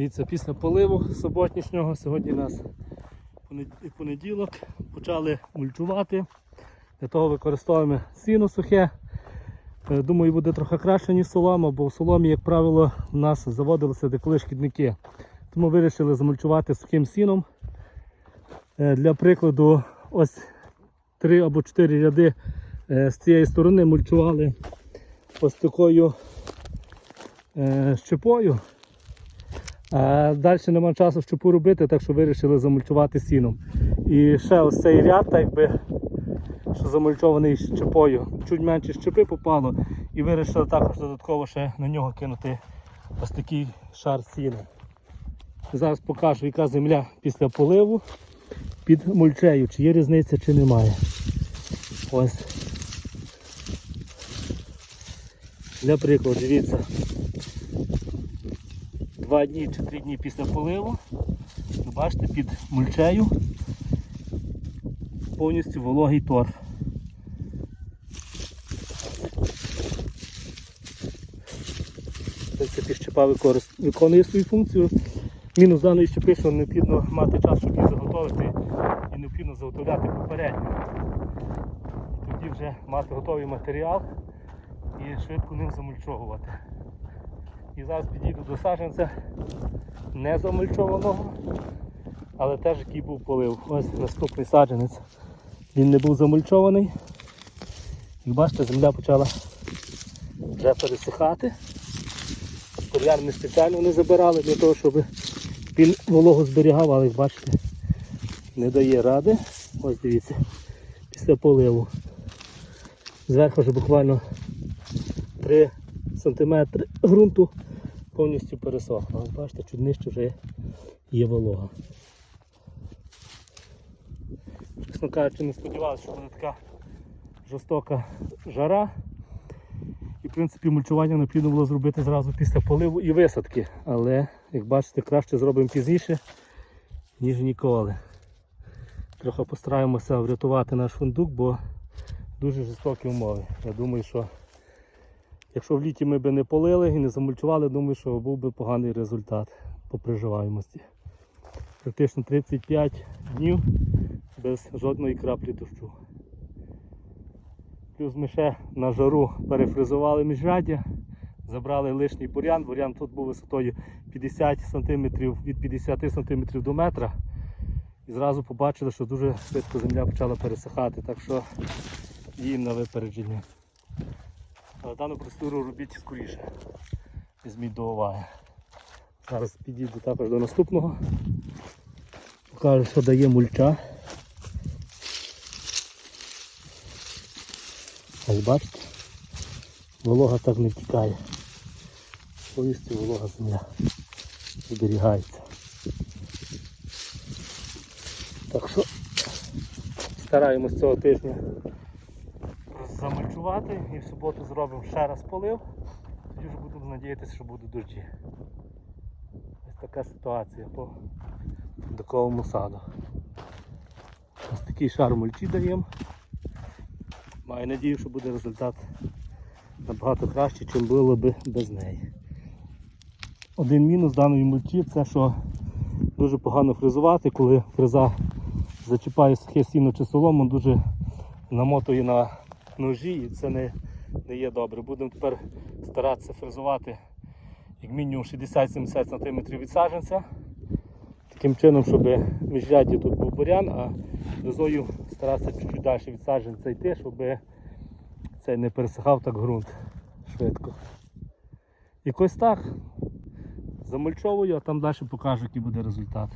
Дивіться, після поливу суботнішнього, сьогодні у нас понед- понеділок, почали мульчувати. Для того використовуємо сіно сухе. Е, Думаю, буде трохи краще, ніж солома, бо в соломі, як правило, у нас заводилися деколи шкідники. Тому вирішили замульчувати сухим сіном. Е, Для прикладу, ось три або чотири ряди е, з цієї сторони мульчували ось такою щепою. А далі нема часу щепу робити, так що вирішили замульчувати сіном. І ще ось цей ряд, так якби, що замульчований щепою. Чуть менше щепи попало і вирішили також додатково ще на нього кинути ось такий шар сіна. Зараз покажу, яка земля після поливу під мульчею, чи є різниця, чи немає. Ось. Для прикладу, дивіться. Два дні чи три дні після поливу. Ви бачите, під мульчею повністю вологий тор. В принципі, щепа виконує свою функцію. Мінус даної щепи, що необхідно мати час, щоб її заготовити, і необхідно заготовляти попередньо. Тоді вже мати готовий матеріал і швидко ним замульчовувати. І зараз підійду до саджанця не замульчованого, але теж який був полив. Ось наступний саджанець. Він не був замульчований. Як бачите, земля почала вже пересихати. Бур'ян ми спеціально не забирали для того, щоб він вологу зберігав, але як бачите, не дає ради. Ось дивіться, після поливу. Зверху вже буквально 3 см ґрунту повністю пересохло. Ось Бачите, чуть нижче вже є волога. Чесно кажучи, не сподівався, що буде така жорстока жара. І в принципі мульчування необхідно було зробити зразу після поливу і висадки. Але, як бачите, краще зробимо пізніше, ніж ніколи. Трохи постараємося врятувати наш фундук, бо дуже жорстокі умови. Я думаю, що якщо в літі ми би не полили і не замульчували, думаю, що був би поганий результат по приживаємості. Практично 35 днів без жодної краплі дощу. Плюс ми ще на жару перефризували міжряддя, забрали лишній бур'ян. Бур'ян тут був висотою 50 см від 50 см до метра. І зразу побачили, що дуже швидко земля почала пересихати, так що їм на випередження. Але дану процедуру робіть скоріше. Візьміть до уваги. Зараз підійду також до наступного. Покажу, що дає мульча. Ось бачите, волога так не втікає. Повністю волога земля зберігається. Так що стараємось цього тижня замульчувати і в суботу зробимо ще раз полив. Тоді вже будемо надіятися, що будуть дощі. Ось така ситуація по таковому саду. Ось такий шар мульчі даємо. Маю надію, що буде результат набагато кращий, ніж було б без неї. Один мінус даної мульчі це що дуже погано фрезувати, коли фреза зачіпає сухе сіно чи солому, дуже намотує на ножі і це не, не є добре. Будемо тепер старатися фрезувати як мінімум 60-70 см від саджанця. Таким чином, щоб міжрядді тут був бурян, а фрезою старатися чуть-чуть далі від саджанця йти, щоб цей не пересихав так ґрунт швидко. Якось так. Замульчовую, а там далі покажу, який буде результат.